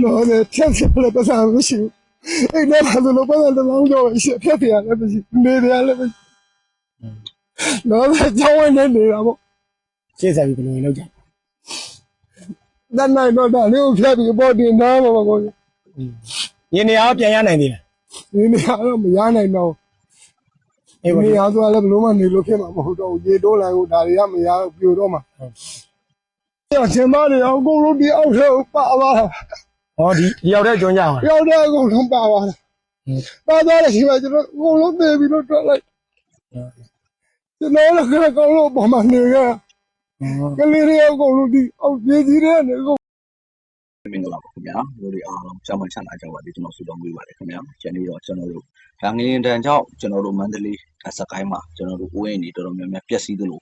လောတယ်ဖြတ်ဖြစ်ပြပတ်စံမရှိဘူးအဲ့ဒါဘာလို့ပတ်စံတစ်လောင်းကြောရှစ်ဖြတ်ပြရလည်းမရှိနေတယ်လည်းမရှိလောတယ်ကြောင်းဝင်နေနေတာပေါ့ရှေ့ဆက်ပြီးဘယ်လိုလုပ်ကြတတ်နိုင်တော့ဒါလေးကိုဖြတ်ပြီးပေါ်တင်သားပါပါကိုရင်းနေအောင်ပြန်ရနိုင်သေးလားဒီနေရာတော့မရနိုင်တော့အေးဒီပါနေရာဆိုလည်းဘလို့မှနေလို့ဖြစ်မှာမဟုတ်တော့ဘူးရေတိုးလိုက်ကိုဒါတွေကမရပြိုတော့မှာဟုတ်ရှင်မတွေအကုန်လုံးဒီအောက်ထဲကိုပါပါ ဟောဒီဒီရောက်တဲ့ကျွန်းကြအောင်ရောက်တဲ့အကုန်လုံးပါပါပါသွားတယ်ရှိမှကျွန်တော်အကုန်လုံးပြေးပြီးတော့ထွက်လိုက်ကျွန်တော်လည်းခရကောင်လို့ပေါ်မှာနေရကလေးတွေအကုန်လုံးဒီအောက်ပြေးကြီးတွေနေကုန်မင်္ဂလာပါခင်ဗျာတို့တွေအားလုံးကြောင်းမချမ်းသာကြပါစေကျွန်တော်ဆုတောင်းပေးပါတယ်ခင်ဗျာကျန်နေတော့ကျွန်တော်တို့ဒါငရင်တန်ကြောင့်ကျွန်တော်တို့မန္တလေးဒါစကိုင်းမှာကျွန်တော်တို့ဦးရင်တွေတော်တော်များများပျက်စီးသလို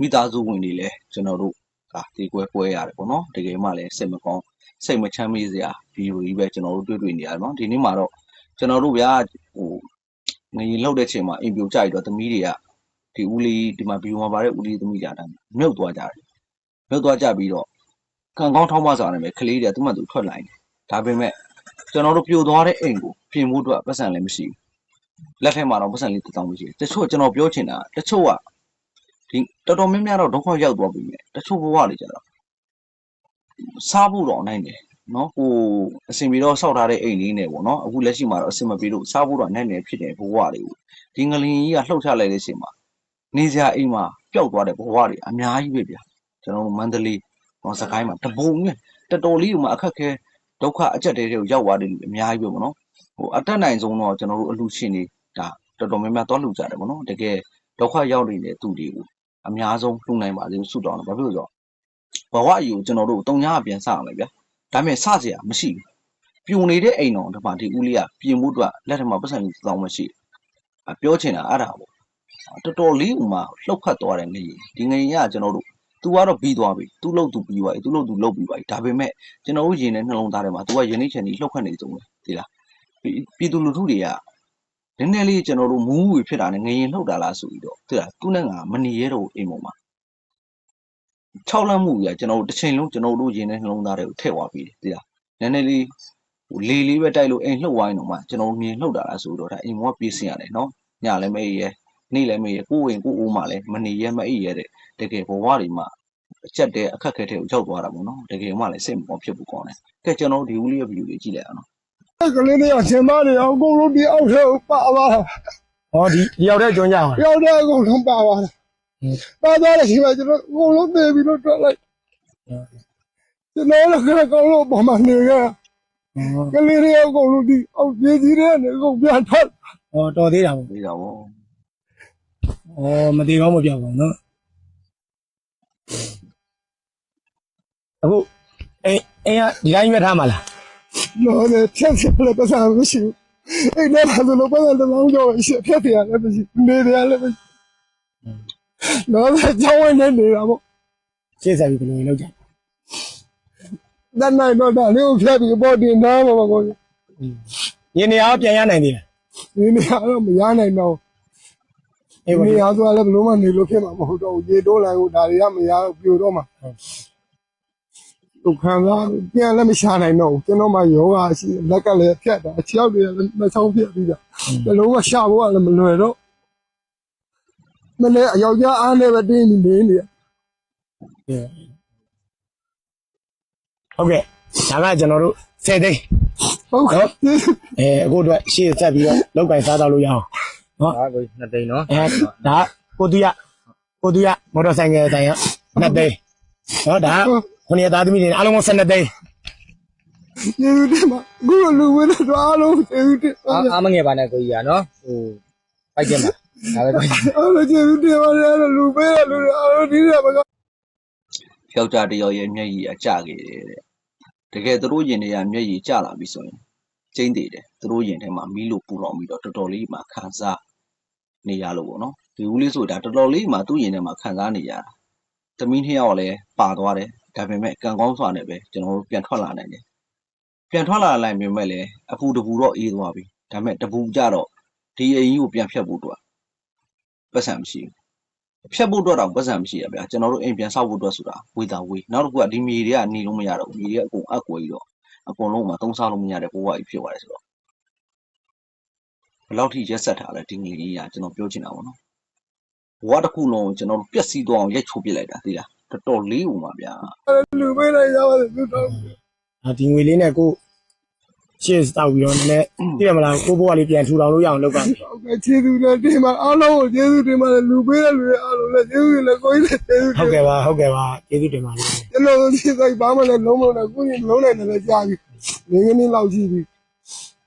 မိသားစုဝင်တွေလည်းကျွန်တော်တို့ ဒါဒီကွဲကွဲရတယ်ပေါ့နော်တကယ်မှလည်းစိတ်မကောင်းစိတ်မချမ်းမြေ့စရာဗီဒီယိုကြီးပဲကျွန်တော်တို့တွေ့တွေ့နေရတယ်နော်ဒီနေ့မှာတော့ကျွန်တော်တို့ဗျာဟိုငရင်လောက်တဲ့ချိန်မှာအိမ်ပြိုကြိုက်တော့သမီးတွေကဒီဦးလေးဒီမှာဗီဒီယိုမှာပါတဲ့ဦးလေးသမီးကြတာမြုပ်သွားကြတယ်မြုပ်သွားကြပြီးတော့ကံကောင်းထောင်းမစားနေမယ်ကလေးတွေကသူ့မှသူထွက်လာနေတယ်ဒါပေမဲ့ကျွန်တော်တို့ပြိုသွားတဲ့အိမ်ကိုပြင်ဖို့အတွက်ပတ်စံလည်းမရှိဘူးလက်ထက်မှာတော့ပတ်စံလေးတစ်တောင်းမရှိဘူးတချို့ကျွန်တော်ပြောချင်တာတချို့က ဒီတော်တော်များများတော့ဒုက္ခရောက်သွားပြီမြဲတချို့ဘဝတွေကြတော့စားဖို့တော့နိုင်တယ်နော်ဟိုအစင်ပြီးတော့စောက်ထားတဲ့အိမ်လေးနဲ့ပေါ့နော်အခုလက်ရှိမှာတော့အစင်မပြေလို့စားဖို့တော့နိုင်တယ်ဖြစ်တယ်ဘဝတွေကိုဒီငလင်ကြီးကလှုပ်ချလိုက်တဲ့အချိန်မှာနေစရာအိမ်မှာပျောက်သွားတဲ့ဘဝတွေအများကြီးပဲဗျာကျွန်တော်တို့မန္တလေးဟောစကိုင်းမှာတပုံနဲ့တော်တော်လေးကမှအခက်ခဲဒုက္ခအကျက်တဲတွေကိုရောက်သွားတယ်အများကြီးပဲဗောနော်ဟိုအတက်နိုင်ဆုံးတော့ကျွန်တော်တို့အလူရှင်တွေဒါတော်တော်များများသွားလှူကြတယ်ဗောနော်တကယ်ဒုက္ခရောက်နေတဲ့သူတွေကို အများဆုံးလှူနိုင်ပါစေလို့ဆုတောင်းတယ်ဘာဖြစ်လို့လဲဆိုတော့ဘဝအယူကိုကျွန်တော်တို့တုံညာအပြန်စအောင်လေဗျာဒါပေမဲ့စစရာမရှိဘူးပြုံနေတဲ့အိမ်တော်ဒီမှာဒီဦးလေးကပြင်မှုအတွက်လက်ထက်မှာပတ်စံကြီးတောင်းမရှိဘူးအပြောချင်တာအဲ့ဒါပေါ့တော်တော်လေးဥမာလှုပ်ခတ်သွားတယ်နေဒီငရင်ကကျွန်တော်တို့ तू ကတော့ပြီးသွားပြီ तू လို့ तू ပြီးသွားပြီ तू လို့ तू လုတ်ပြီးသွားပြီဒါပေမဲ့ကျွန်တော်တို့ယင်တဲ့နှလုံးသားထဲမှာ तू ကယင်နေချင်နေလှုပ်ခတ်နေကြုံပဲဒီလားပြည်ပြည်သူလူထုတွေက နည်းနည်းလေးကျွန်တော်တို့မူးဝေဖြစ်တာနဲ့ငရင်လှုပ်တာလားဆိုပြီးတော့ဒီလားသူနဲ့ငါမနေရတော့အိမ်ပေါ်မှာ6လမ်းမှုကြီးကကျွန်တော်တို့တစ်ချိန်လုံးကျွန်တော်တို့ယင်တဲ့နှလုံးသားတွေကိုထည့်သွားပြီးဒီလားနည်းနည်းလေးဟိုလေလေးပဲတိုက်လို့အိမ်လှုပ်ဝိုင်းတော့မှကျွန်တော်မြင်လှုပ်တာလားဆိုတော့ဒါအိမ်ပေါ်ကပြေးစင်ရတယ်နော်ညလည်းမအေးရဲနေ့လည်းမအေးရဲကိုယ်ဝင်ကိုယ်အိုးမှလည်းမနေရဲမအေးရဲတဲ့တကယ်ဘဝတွေမှာအချက်တဲ့အခက်ခဲတဲ့ကိုရောက်သွားတာပေါ့နော်တကယ်မှလည်းစိတ်မကောင်းဖြစ်ဖို့ကောင်းတယ်ကဲကျွန်တော်တို့ဒီဦးလေးရဲ့ဗီဒီယိုလေးကြည့်လိုက်အောင်နော် ကလေးတွေကရှင်မတွေအကုန်လုံးဒီအောက်ထဲကိုပါပါဟောဒီဒီရောက်တဲ့ကျွန်းကြအောင်ရောက်တဲ့အကုန်လုံးပါပါပါသွားတယ်ရှိမှကျွန်တော်အကုန်လုံးပြေးပြီးတော့ထွက်လိုက်ကျွန်တော်လည်းခရကောင်လို့ပေါ်မှာနေရကလေးတွေအကုန်လုံးဒီအောက်ပြေးကြီးတွေနေအကုန်ပြန်ထွက်ဟောတော်သေးတာပေါ့ပြီးတော့ဗောဟောမသေးကောင်းမပြောက်ပါဘူးနော်အခုအိမ်အိမ်ကဒီတိုင်းရွက်ထားမှာလား လောတယ်ဖြတ်ဖြစ်ပြပတ်စံမရှိဘူးအဲ့ဒါဘာလို့ပတ်စံတစ်လောင်းကြောရှစ်ဖြတ်ပြရလည်းမရှိနေတယ်လည်းမရှိလောတယ်ကြောင်းဝင်နေနေတာပေါ့ရှေ့ဆက်ပြီးဘယ်လိုလုပ်ကြတတ်နိုင်တော့ဒါလေးကိုဖြတ်ပြီးပေါ်တင်သားပါပါကိုရင်းနေအောင်ပြန်ရနိုင်သေးလားဒီနေရာတော့မရနိုင်တော့အေးဒီပါနေရာဆိုလည်းဘလို့မှနေလို့ဖြစ်မှာမဟုတ်တော့ဘူးရေတိုးလိုက်ကိုဒါတွေကမရပြိုတော့မှာ ဒုက္ခလားပြန်လည်းမရှာနိုင်တော့ဘူးကျွန်တော်မှယောဂရှိလက်ကလည်းဖြတ်တာအချောက်တွေလည်းမချောင်းဖြတ်ပြီးတာဘလုံးကရှာဖို့ကလည်းမလွယ်တော့မနေ့အယောက်ျားအားနဲ့ပဲတင်းနေနေနေဟုတ်ကဲ့ဒါကကျွန်တော်တို့10သိန်းဟုတ်ကဲ့အဲအခုအတွက်ရှေ့ဆက်ပြီးတော့လောက်ကင်စားတော့လို့ရအောင်နော်ဟာကိုနှစ်သိန်းနော်အဲဒါကိုတူရကိုတူရမော်တော်ဆိုင်ကယ်တိုင်ရ2သိန်းနော်ဒါ ခုနှစ်သားသမီးတွေအားလုံးက12သိန်းကျေးဇူးတင်ပါခုလိုလူဝင်တော့အားလုံးကျေးဇူးတင်ပါအာအားမငယ်ပါနဲ့ကိုကြီးอ่ะနော်ဟိုပိုက်ကြမှာဒါပဲကိုကြီးအားလုံးကျေးဇူးတင်ပါတယ်လူပေးရလူတွေအားလုံးဒီနေ့မှာယောက်ျားတစ်ယောက်ရဲ့မျက်ရည်အကျခဲ့တယ်တဲ့တကယ်သူတို့ယင်တွေကမျက်ရည်ကျလာပြီဆိုရင်ကျင်းသေးတယ်သူတို့ယင်ထဲမှာမီးလို့ပူလောင်ပြီးတော့တော်တော်လေးမှခံစားနေရလို့ပေါ့နော်ဒီဦးလေးဆိုတာတော်တော်လေးမှသူ့ယင်ထဲမှာခံစားနေရတာသမီးနှစ်ယောက်လည်းပါသွားတယ် ဒါပေမဲ့ကံကောင်းစွာနဲ့ပဲကျွန်တော်တို့ပြန်ထွက်လာနိုင်တယ်ပြန်ထွက်လာနိုင်ပေမဲ့လည်းအပူတပူတော့အေးသွားပြီဒါပေမဲ့တပူကြတော့ဒီအိမ်ကြီးကိုပြန်ဖြတ်ဖို့အတွက်ပတ်စံမရှိဘူးဖြတ်ဖို့အတွက်တော့ပတ်စံမရှိရဗျာကျွန်တော်တို့အိမ်ပြန်ဆောက်ဖို့အတွက်ဆိုတာဝေတာဝေးနောက်တစ်ခုကဒီမြေတွေကနေလို့မရတော့ဘူးမြေတွေကအကုန်အကွယ်ကြီးတော့အကုန်လုံးမှာသုံးစားလို့မရတဲ့ဘဝကြီးဖြစ်သွားတယ်ဆိုတော့ဘယ်လောက်ထိရက်ဆက်ထားလဲဒီငွေကြီးကကျွန်တော်ပြောချင်တာပေါ့နော်ဘဝတစ်ခုလုံးကိုကျွန်တော်တို့ပျက်စီးသွားအောင်ရိုက်ချိုးပစ်လိုက်တာသိလား တော်တော်လေးဦးပါဗျာလူပေးလိုက်ရပါတယ်သူတော့အာဒီငွေလေးနဲ့ကိုရှေ့တောက်ပြီးတော့နည်းနည်းသိရမလားကိုဘိုးကလေးပြန်ထူထောင်လို့ရအောင်လုပ်ပါမယ်ဟုတ်ကဲ့ကျေးဇူးလည်းတင်ပါအားလုံးကိုကျေးဇူးတင်ပါတယ်လူပေးတဲ့လူတွေအားလုံးလည်းကျေးဇူးလည်းကိုကြီးလည်းကျေးဇူးဟုတ်ကဲ့ပါဟုတ်ကဲ့ပါကျေးဇူးတင်ပါတယ်ကျွန်တော်တို့ဒီစိတ်ဘာမှလည်းလုံးမလုံးကိုကြီးလုံးနိုင်တယ်လည်းကြားပြီနေကနေ့လောက်ရှိပြီ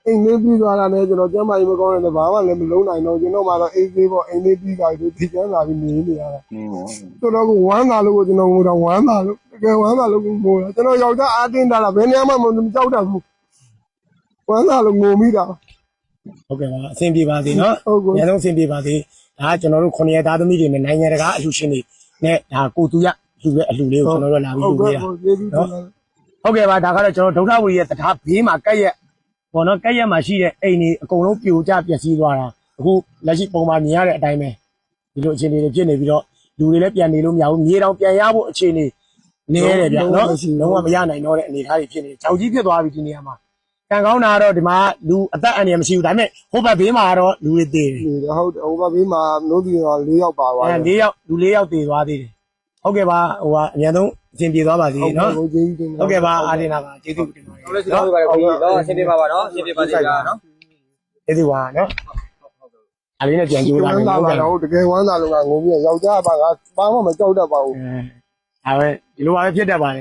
အိမ်လေးပြီးသွားတာနဲ့ကျွန်တော်ကျမ်းမာရေးမကောင်းတဲ့ဘာမှလည်းမလုံးနိုင်တော့ကျွန်တော်မှတော့အိမ်သေးပေါ့အိမ်လေးပြီးသွားပြီဒီကျမ်းလာပြီးနေနေရတာနင်းပေါ့တော်တော်ကိုဝမ်းသာလို့ကိုကျွန်တော်ငိုတော့ဝမ်းသာလို့တကယ်ဝမ်းသာလို့ကိုငိုတာကျွန်တော်ယောက်ျားအားတင်းတာလားဘယ်နေရာမှမကြောက်တတ်ဘူးဝမ်းသာလို့ငိုမိတာဟုတ်ကဲ့ပါအဆင်ပြေပါစေနော်ဟုတ်ကဲ့အများဆုံးအဆင်ပြေပါစေဒါကကျွန်တော်တို့ခုနှစ်ရက်သားသမီးတွေနဲ့နိုင်ငံတကာအလှူရှင်တွေနဲ့ဒါကိုတူရလှူတဲ့အလှူလေးကိုကျွန်တော်တို့လာပြီးဟုတ်လှူကဲ့ပေးတာကိုကျေးဇူးတင်ပါတယ်ဟုတ်ကဲ့ပါဒါကတော့ကျွန်တော်ဒုက္ခဝီရဲ့တထားဘေးမှာကက်ရ က်ဘောနော်ကက်ရက်မှာရှိတဲ့အိမ်တွေအကုန်လုံးပြိုကျပျက်စီးသွားတာအခုလက်ရှိပုံမှန်မြင်ရတဲ့အတိုင်းပဲဒီလိုအခြေအနေတွေဖြစ်နေပြီးတော့လူတွေလည်းပြန်နေလို့မရဘူးမြေတောင်ပြန်ရဖို့အခြေအနေနေရတယ်ဗျနော်လုံးဝမရနိုင်တော့တဲ့အနေအထားတွေဖြစ်နေတယ်။ကြောက်ကြီးဖြစ်သွားပြီဒီနေရာမှာကံကောင်းတာကတော့ဒီမှာလူအသက်အန္တရာယ်မရှိဘူးဒါပေမဲ့ဟိုဘက်ဘေးမှာကတော့လူတွေသေးတယ်ဒီဟုတ်တယ်ဟိုဘဘေးမှာလို့ဒီတော့၄ယောက်ပါသွားအဲတယ်၄ယောက်လူ၄ယောက်တည်သွားသေးတယ်ဟုတ်ကဲ့ပါဟိုကအများဆုံး အဆင်ပြေသွားပါစေနော်ဟုတ်ကဲ့ကျေးဇူးတင်ပါဟုတ်ကဲ့ပါအာဒင်နာပါကျေးဇူးတင်ပါတယ်ဟုတ်လဲကျွန်တော်တို့ပါတော့နော်အဆင်ပြေပါပါနော်အဆင်ပြေပါစေဗျာနော်ကျေးဇူးပါနော်အလေးနဲ့ပြန်ကြိုးဝလာမယ်မ်းသာဟုတ်ပါကဲ့တော့တကယ်ဝမ်းသာလို့ကငိုပြီးယောက်ျားပါကဘာမှမကြောက်တတ်ပါဘူးအဲဒါပဲဒီလိုပါပဲဖြစ်တတ်ပါတယ်